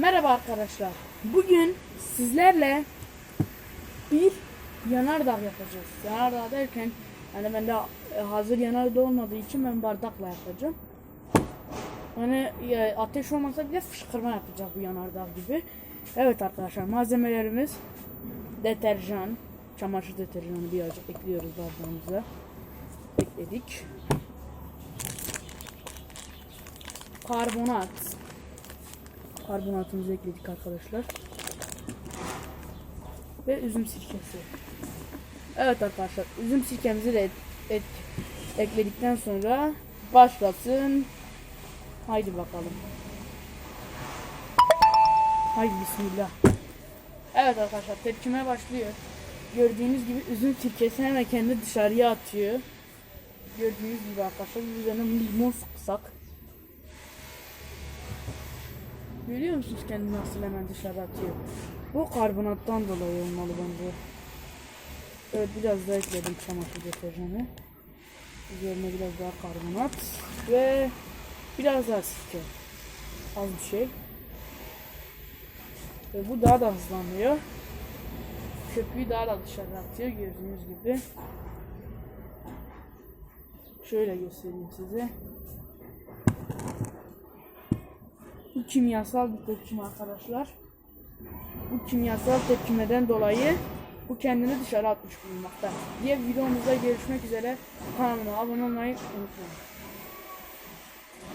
Merhaba arkadaşlar. Bugün sizlerle bir yanardağ yapacağız. Yanardağ derken yani bende e, hazır yanardağ olmadığı için ben bardakla yapacağım. Hani e, ateş olmasa bile fışkırma yapacak bu yanardağ gibi. Evet arkadaşlar malzemelerimiz deterjan, çamaşır deterjanı birazcık ekliyoruz bardağımıza. Ekledik. Karbonat. Karbonatımızı ekledik arkadaşlar. Ve üzüm sirkesi. Evet arkadaşlar üzüm sirkemizi de et, et- ekledikten sonra başlasın. Haydi bakalım. Haydi bismillah. Evet arkadaşlar tepkime başlıyor. Gördüğünüz gibi üzüm sirkesini hemen kendi dışarıya atıyor. Gördüğünüz gibi arkadaşlar üzerine limon sıksak. Görüyor musunuz kendini nasıl hemen dışarı atıyor? Bu karbonattan dolayı olmalı bence. Evet biraz daha ekledim çamaşır deterjanı. Üzerine biraz daha karbonat ve biraz daha sirke. Az bir şey. Ve bu daha da hızlanıyor. Köpüğü daha da dışarı atıyor gördüğünüz gibi. Şöyle göstereyim size. Bu kimyasal bir tepkime arkadaşlar. Bu kimyasal tepkimeden dolayı bu kendini dışarı atmış bulunmakta. Diğer videomuzda görüşmek üzere. Kanalıma abone olmayı unutmayın.